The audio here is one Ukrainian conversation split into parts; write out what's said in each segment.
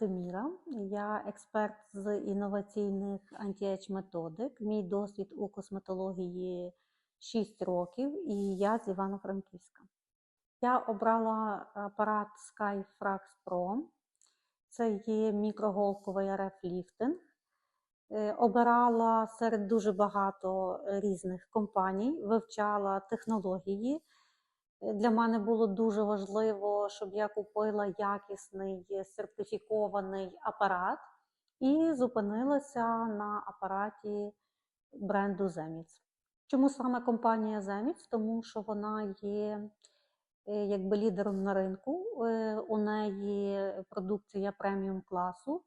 Тиміра. Я експерт з інноваційних антіеч методик. Мій досвід у косметології 6 років, і я з Івано-Франківська. Я обрала апарат Skyfrax Pro. Це є мікроголковий РФ-ліфтинг. Е, Обирала серед дуже багато різних компаній, вивчала технології. Для мене було дуже важливо, щоб я купила якісний е, сертифікований апарат і зупинилася на апараті бренду Zemix. Чому саме компанія Zemix? Тому що вона є е, якби лідером на ринку. Е, У неї продукція преміум класу.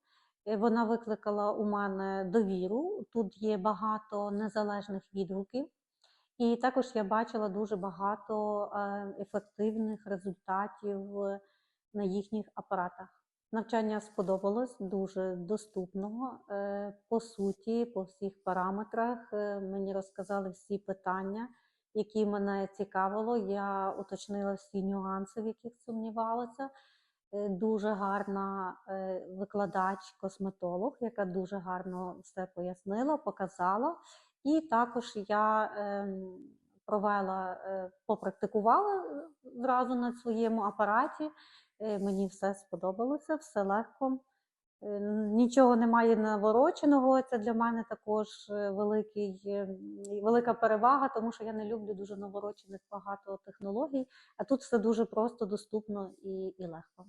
Вона викликала у мене довіру. Тут є багато незалежних відгуків. І також я бачила дуже багато е, ефективних результатів е, на їхніх апаратах. Навчання сподобалось дуже доступно. е, По суті, по всіх параметрах мені розказали всі питання, які мене цікавило. Я уточнила всі нюанси, в яких сумнівалася. Дуже гарна викладач-косметолог, яка дуже гарно все пояснила, показала. І також я ем, провела, е, попрактикувала е, зразу на своєму апараті. Е, Мені все сподобалося, все легко. Нічого немає навороченого. Це для мене також великий, велика перевага, тому що я не люблю дуже наворочених багато технологій, а тут все дуже просто, доступно і, і легко.